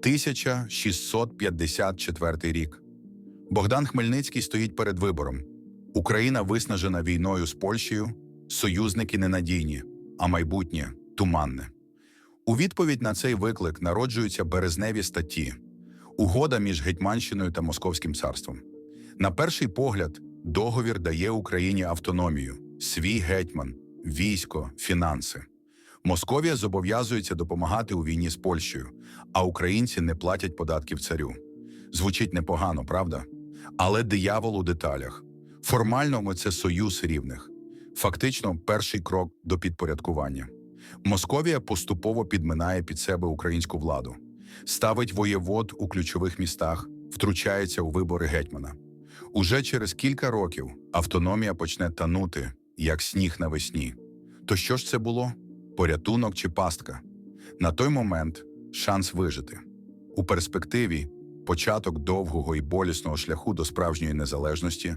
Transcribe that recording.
1654 рік. Богдан Хмельницький стоїть перед вибором. Україна виснажена війною з Польщею, союзники ненадійні, а майбутнє туманне. У відповідь на цей виклик народжуються березневі статті, угода між Гетьманщиною та Московським царством. На перший погляд, договір дає Україні автономію, свій гетьман, військо, фінанси. Московія зобов'язується допомагати у війні з Польщею, а українці не платять податків царю. Звучить непогано, правда? Але диявол у деталях. Формально ми це союз рівних. Фактично, перший крок до підпорядкування. Московія поступово підминає під себе українську владу, ставить воєвод у ключових містах, втручається у вибори гетьмана. Уже через кілька років автономія почне танути, як сніг навесні. То що ж це було? Порятунок чи пастка? На той момент шанс вижити. У перспективі початок довгого і болісного шляху до справжньої незалежності